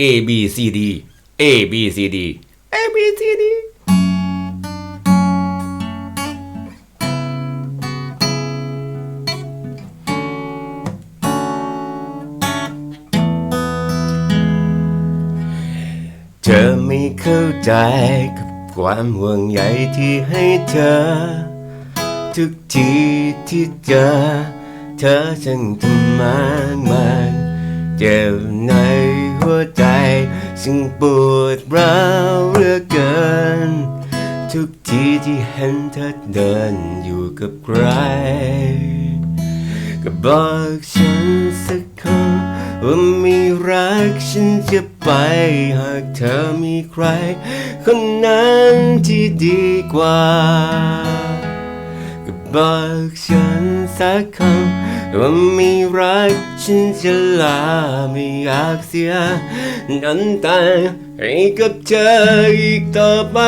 A B C D A B C D A B C D เธอไม่เข้าใจกับความห่วงใยที่ให้เธอ ทุกทีที่เจอ เธอช่างทำมากมายเจ็บใน หัวใจซึ่งปวดร้าวเหลือเกิน ทุกทีที่เห็นเธอเดินอยู่กับใคร ก็บอกฉันสักคำว่าไม่รักฉันจะไป หากเธอมีใคร คนนั้นที่ดีกว่า ก็บอกฉันสักคำ ว่าไม่รักฉันจะลาไม่อยากเสียน้ำตาให้กับเธออีกต่อไป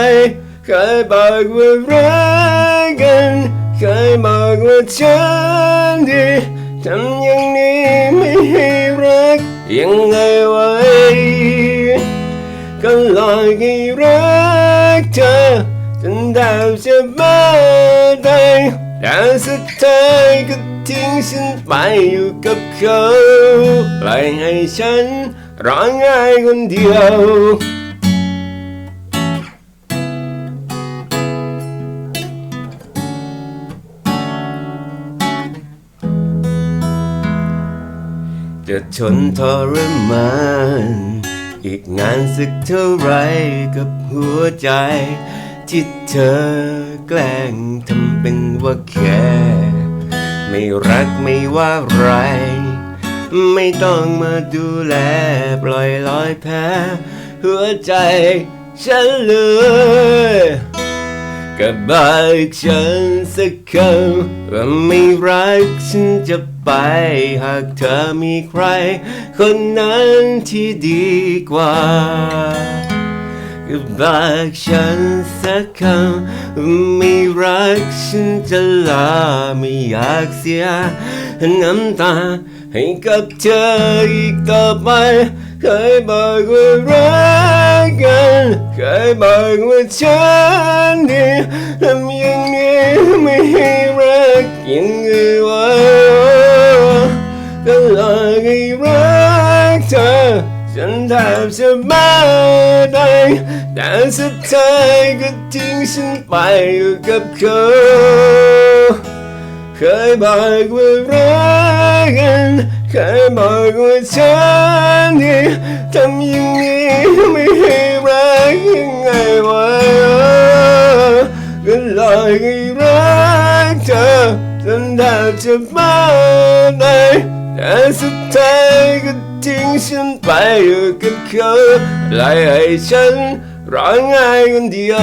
เคยบอกว่ารักกันเคยบอกว่าฉันดีทำอย่างนี้ไม่ให้รักยังไงไว้ก็ลอยให้รักเธอจนดาวจะบ้าตายแต่สุดท้ายก็ ทิ้งฉันไปอยู่กับเขาปล่อยให้ฉันร้องไห้คนเดียวจะทนทรมาน อีกนานสักเท่าไรกับหัวใจ ที่เธอแกล้งทำเป็นว่าแค่ ไม่รักไม่ว่าไร ไม่ต้องมาดูแล ปล่อยลอยแพ้หัวใจฉันเลยก็บอกฉันสักคำว่าไม่รักฉันจะไป หากเธอมีใคร คนนั้นที่ดีกว่า ก็บอกฉันสักคำไม่รักฉันจะลาไม่อยากเสียน้ำตาให้กับเธออีกต่อไปเคยบอกว่ารักกันเคยบอกว่าฉันดีทำอย่างนี้ไม่ให้รักยัง ฉันแทบจะบ้าตายแต่สุดท้ายก็ทิ้งฉันไปอยู่กับเขาเคยบอกว่ารักกันเคยบอกว่าฉันดีทำอย่างนี้ไม่ให้รักยังไงวะก็ลอยให้รักเธอจนแทบจะบ้าตายแต่สุดท้ายก็ ทิ้งฉันไปอยู่กับเขาไล่ให้ฉันร้องไห้คนเดียว